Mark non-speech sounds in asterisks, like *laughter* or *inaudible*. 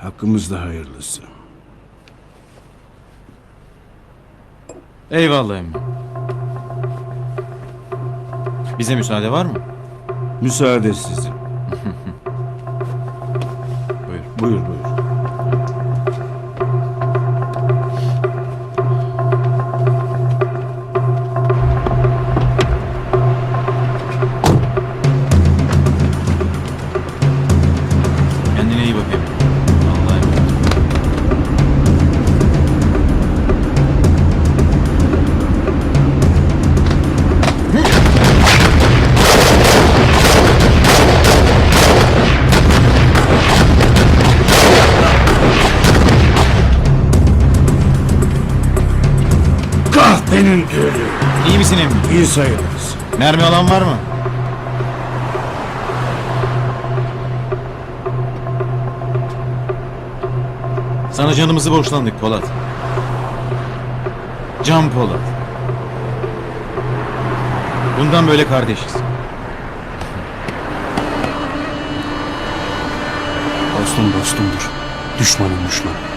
Hakkımızda hayırlısı. Eyvallah emmi. Bize müsaade var mı? Müsaade sizin. *laughs* Buyur. Buyur buyur. Kahpenin ölü. İyi misin emmi? İyi sayılırız. Mermi alan var mı? Sana canımızı borçlandık Polat. Can Polat. Bundan böyle kardeşiz. Dostum dostumdur. Düşmanım düşman.